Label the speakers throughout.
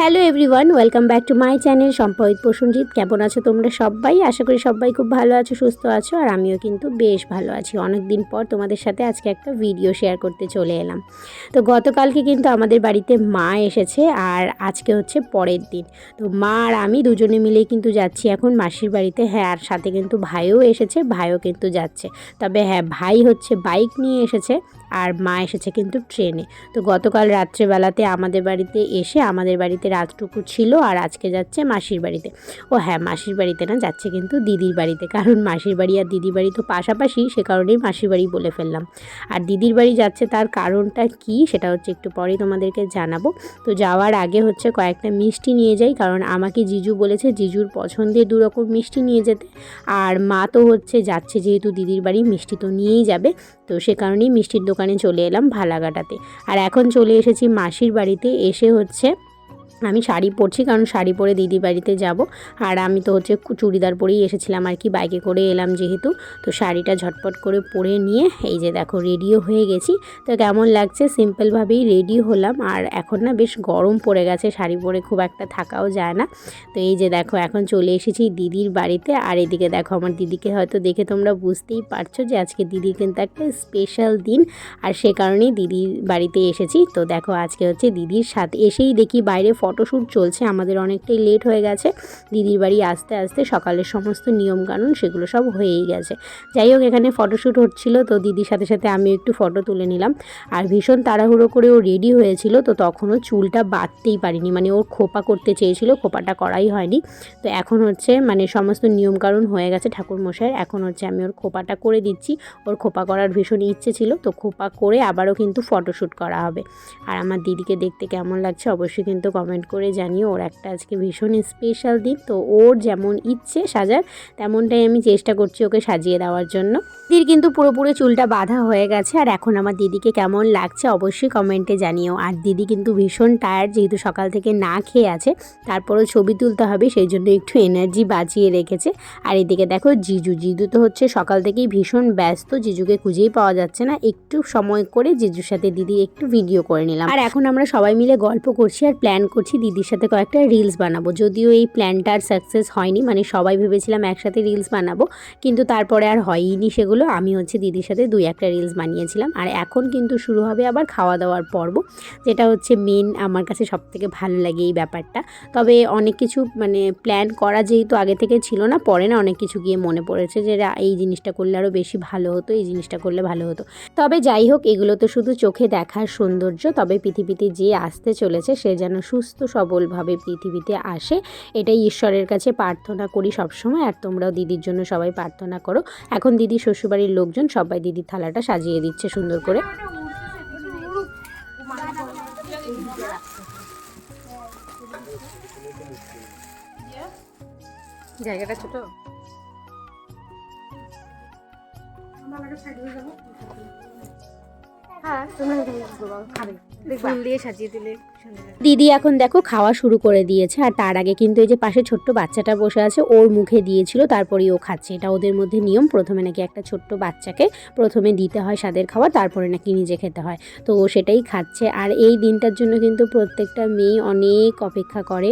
Speaker 1: Hello everyone, welcome back to my channel Sampad Prasanjit. কেমন আছো তোমরা সবাই? আশা করি সবাই খুব ভালো আছো, সুস্থ আছো, আর আমিও কিন্তু বেশ ভালো আছি। অনেক দিন পর তোমাদের সাথে আজকে একটা ভিডিও শেয়ার করতে চলে এলাম। তো গতকালকে কিন্তু আমাদের বাড়িতে মা এসেছে, আর আজকে হচ্ছে পরের দিন। তো মা আর আমি দুজনে মিলেই কিন্তু যাচ্ছি এখন মাসির বাড়িতে। হ্যাঁ আর সাথে কিন্তু ভাইও এসেছে, ভাইও কিন্তু যাচ্ছে। তবে হ্যাঁ ভাই হচ্ছে বাইক নিয়ে এসেছে। আর মা এসেছে কিন্তু ট্রেনে। তো গতকাল রাত্রেবেলাতে আমাদের বাড়িতে এসে আমাদের বাড়িতে রাতটুকু ছিল আর আজকে যাচ্ছে মাসির বাড়িতে। ও হ্যাঁ মাসির বাড়িতে না, যাচ্ছে কিন্তু দিদির বাড়িতে। কারণ মাসির বাড়ি আর দিদির বাড়ি তো পাশাপাশি, সে কারণেই মাসির বাড়ি বলে ফেললাম। আর দিদির বাড়ি যাচ্ছে তার কারণটা কি সেটা হচ্ছে একটু পরেই তোমাদেরকে জানাব। তো যাওয়ার আগে হচ্ছে কয়েকটা মিষ্টি নিয়ে যাই, কারণ আমাকে জিজু বলেছে জিজুর পছন্দের দু রকম মিষ্টি নিয়ে যেতে। আর মা তো হচ্ছে যাচ্ছে, যেহেতু দিদির বাড়ি মিষ্টি তো নিয়েই যাবে। তো সে কারণেই মিষ্টির দোকানে চলে এলাম ভালাঘাটাতে। আর এখন চলে এসেছি মাসির বাড়িতে এসে হচ্ছে আমি শাড়ি পরছি, কারণ শাড়ি পরে দিদি বাড়িতে যাব। আর আমি তো হচ্ছে চুড়িদার পরেই এসেছিলাম আর কি, বাইকে করে এলাম যেহেতু। তো শাড়িটা ঝটপট করে পরে নিয়ে, এই যে দেখো রেডিও হয়ে গেছি। তো কেমন লাগছে? সিম্পলভাবেই রেডি হলাম। আর এখন না বেশ গরম পড়ে গেছে, শাড়ি পরে খুব একটা থাকাও যায় না। তো এই যে দেখো, এখন চলে এসেছি দিদির বাড়িতে। আর এদিকে দেখো, আমার দিদিকে হয়তো দেখে তোমরা বুঝতেই পারছ যে আজকে দিদির কিন্তু একটা স্পেশাল দিন। আর সে কারণেই দিদির বাড়িতে এসেছি। তো দেখো, আজকে হচ্ছে দিদির সাথে এসেই দেখি বাইরে ফটোশ্যুট চলছে, আমাদের অনেকটাই লেট হয়ে গেছে। দিদির বাড়ি আসতে আসতে সকালের সমস্ত নিয়মকানুন সেগুলো সব হয়েই গেছে। যাই হোক, এখানে ফটোশ্যুট হচ্ছিল, তো দিদির সাথে সাথে আমি একটু ফটো তুলে নিলাম। আর ভীষণ তাড়াহুড়ো করে ও রেডি হয়েছিল, তো তখনও চুলটা বাঁধতেই পারিনি। মানে ওর খোপা করতে চেয়েছিল, খোপাটা করাই হয়নি। তো এখন হচ্ছে মানে সমস্ত নিয়মকানুন হয়ে গেছে ঠাকুর মশাইয়ের এখন হচ্ছে আমি ওর খোপাটা করে দিচ্ছি। ওর খোপা করার ভীষণ ইচ্ছে ছিল, তো খোপা করে আবারও কিন্তু ফটোশ্যুট করা হবে। আর আমার দিদিকে দেখতে কেমন লাগছে, অবশ্যই কিন্তু কমেন্ট করে জানিও, ওর একটা আজকে ভীষণ স্পেশাল দিন, তো ওর যেমন ইচ্ছে সাজার, তেমনটাই আমি চেষ্টা করছি ওকে সাজিয়ে দেওয়ার জন্য। দিদির কিন্তু পুরোপুরি চুলটা বাঁধা হয়ে গেছে, আর এখন আমার দিদিকে কেমন লাগছে অবশ্যই কমেন্টে জানিও। আর দিদি কিন্তু ভীষণ টায়ার্ড যেহেতু সকাল থেকে না খেয়ে আছে, তারপরেও ছবি তুলতে হবে সেই জন্য একটু এনার্জি বাঁচিয়ে রেখেছে। আর এদিকে দেখো, জিজু জিজু তো হচ্ছে সকাল থেকেই ভীষণ ব্যস্ত, জিজুকে খুঁজেই পাওয়া যাচ্ছে না, একটু সময় করে জিজুর সাথে দিদি একটু ভিডিও করে নিলাম। আর এখন আমরা সবাই মিলে গল্প করছি আর প্ল্যান করছি দিদির সাথে কয়েকটা রিলস বানাবো। যদিও এই প্ল্যানটার সাকসেস হয়নি মানে সবাই ভেবেছিলাম একসাথে রিলস বানাবো, কিন্তু তারপরে আর হয়নি সেগুলো। আমি হচ্ছে দিদির সাথে দুই একটা রিলস বানিয়েছিলাম। আর এখন কিন্তু শুরু হবে আবার খাওয়া দাওয়ার পর্ব, যেটা হচ্ছে মেন আমার কাছে সব থেকে ভালো লাগে এই ব্যাপারটা। তবে অনেক কিছু মানে প্ল্যান করা যেহেতু আগে থেকে ছিল না, পরে না অনেক কিছু গিয়ে মনে পড়েছে যে এই জিনিসটা করলে আরও বেশি ভালো হতো, এই জিনিসটা করলে ভালো হতো। তবে যাই হোক, এগুলো তো শুধু চোখে দেখার সৌন্দর্য, তবে পৃথিবীতে যে আসতে চলেছে সে যেন সুস্থ সবলভাবে পৃথিবীতে আসে, এটাই ঈশ্বরের কাছে প্রার্থনা করি সবসময়। আর তোমরাও দিদির জন্য সবাই প্রার্থনা করো। এখন দিদির শ্বশুরবাড়ির লোকজন সবাই দিদির থালাটা সাজিয়ে দিচ্ছে সুন্দর করে।
Speaker 2: জায়গাটা ছোট? হ্যাঁ তুমি খাবে ফুল
Speaker 1: দিদি এখন দেখো খাওয়া শুরু করে দিয়েছে, আর তার আগে কিন্তু এই যে পাশে ছোট্ট বাচ্চাটা বসে আছে, ওর মুখে দিয়েছিল, তারপরেই ও খাচ্ছে। এটা ওদের মধ্যে নিয়ম, প্রথমে নাকি একটা ছোট্ট বাচ্চাকে প্রথমে দিতে হয় স্বাদের খাওয়া তারপরে নাকি নিজে খেতে হয়। তো ও সেটাই খাচ্ছে, আর এই দিনটার জন্য কিন্তু প্রত্যেকটা মেয়ে অনেক অপেক্ষা করে।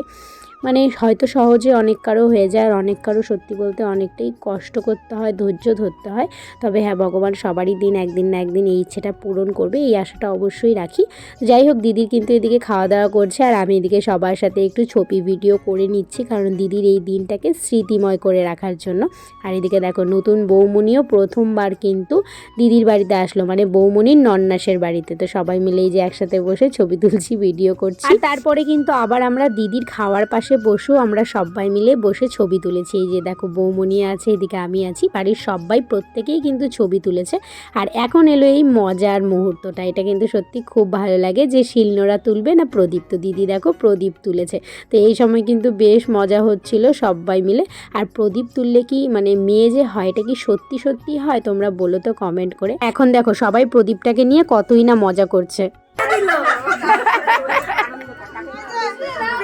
Speaker 1: মানে হয়তো সহজে অনেক কারও হয়ে যায় আর অনেক কারও সত্যি বলতে অনেকটাই কষ্ট করতে হয়, ধৈর্য ধরতে হয়। তবে হ্যাঁ ভগবান সবারই দিন একদিন না একদিন এই ইচ্ছেটা পূরণ করবে, এই আশাটা অবশ্যই রাখি। যাই হোক, দিদির কিন্তু এদিকে খাওয়া দাওয়া করছে আর আমি এদিকে সবার সাথে একটু ছবি ভিডিও করে নিচ্ছি কারণ দিদির এই দিনটাকে স্মৃতিময় করে রাখার জন্য। আর এদিকে দেখো, নতুন বৌমনিও প্রথমবার কিন্তু দিদির বাড়িতে আসলো মানে বৌমনির নন্নাসের বাড়িতে। তো সবাই মিলে এই যে একসাথে বসে ছবি তুলছি, ভিডিও করছি। আর তারপরে কিন্তু আবার আমরা দিদির খাওয়ার পাশে বসেও আমরা সবাই মিলে বসে ছবি তুলেছি। এই যে দেখো বৌমনি আছে, এদিকে আমি আছি, বাড়ির সবাই প্রত্যেকেই কিন্তু ছবি তুলেছে। আর এখন এলো এই মজার মুহূর্তটা, এটা কিন্তু সত্যি খুব ভালো লাগে যে শিলনোড়া তুলবে না প্রদীপ তো, দিদি দেখো প্রদীপ তুলেছে। তো এই সময় কিন্তু বেশ মজা হচ্ছিল সবাই মিলে। আর প্রদীপ তুললে কি মানে মেয়ে যে হয়, এটা কি সত্যি সত্যি হয়, তোমরা বলো তো কমেন্ট করে। এখন দেখো, সবাই প্রদীপটাকে নিয়ে কতই না মজা করছে।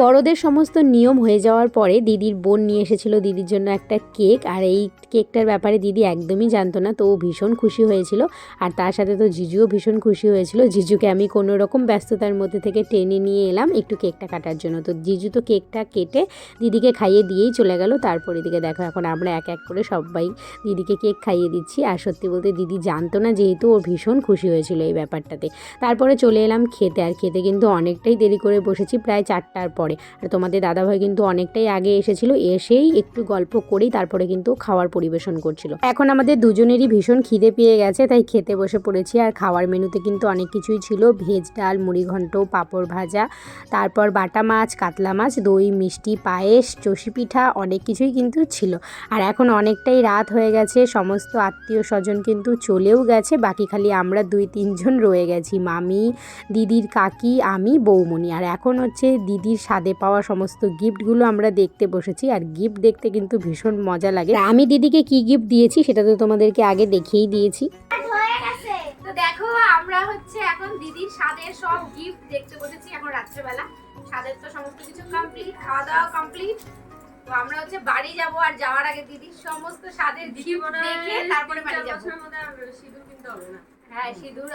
Speaker 1: বড়দের সমস্ত নিয়ম হয়ে যাওয়ার পরে দিদির বোন নিয়ে এসেছিল দিদির জন্য একটা কেক, আর এই কেকটার ব্যাপারে দিদি একদমই জানতো না, তো ও ভীষণ খুশি হয়েছিল। আর তার সাথে তো জিজুও ভীষণ খুশি হয়েছিল। জিজুকে আমি কোনো রকম ব্যস্ততার মধ্যে থেকে টেনে নিয়ে এলাম একটু কেকটা কাটার জন্য। তো জিজু তো কেকটা কেটে দিদিকে খাইয়ে দিয়েই চলে গেল। তারপর এদিকে দেখো, এখন আমরা এক এক করে সবাই দিদিকে কেক খাইয়ে দিচ্ছি। আর সত্যি বলতে দিদি জানতো না যেহেতু ও ভীষণ খুশি হয়েছিল এই ব্যাপারটাতে। তারপরে চলে এলাম খেতে, আর খেতে কিন্তু অনেকটাই দেরি করে বসেছি, প্রায় চারটার পরে। আর তোমাদের দাদাভাই কিন্তু অনেকটাই আগে এসেছিল, এসেই একটু গল্প করেই তারপরে কিন্তু খাওয়ার পরিবেশন করছিল। এখন আমাদের দুজনেরই ভীষণ খিদে পেয়ে গেছে, তাই খেতে বসে পড়েছি। আর খাওয়ার মেনুতে কিন্তু অনেক কিছুই ছিল, ভেজ ডাল মুড়িঘণ্ট পাঁপড় ভাজা, তারপর বাটা মাছ, কাতলা মাছ, দই, মিষ্টি, পায়েস, চষি পিঠা, অনেক কিছুই কিন্তু ছিল। আর এখন অনেকটাই রাত হয়ে গেছে, সমস্ত আত্মীয় স্বজন কিন্তু চলেও গেছে, বাকি খালি আমরা দুই তিনজন রয়ে গেছি, মামি, দিদির কাকি, আমি, বৌমণি। আর এখন হচ্ছে দিদির স্বাদে পাওয়া সমস্ত গিফটগুলো আমরা দেখতে বসেছি। আর গিফট দেখতে কিন্তু ভীষণ মজা লাগে। আমি দিদিকে কি গিফট দিয়েছি সেটা তো তোমাদেরকে আগে দেখিয়েই দিয়েছি।
Speaker 2: তো দেখো আমরা হচ্ছে এখন দিদির সব গিফট দেখতে বসেছি এখন রাত্রেবেলা। স্বাদের তো সমস্ত কিছু কমপ্লিট খাওয়া দাওয়া কমপ্লিট তো আমরা হচ্ছে বাড়ি যাব আর যাওয়ার আগে দিদির সমস্ত স্বাদের গিফট দেখে তারপরে বাড়ি যাব। হ্যাঁ সিঁদুর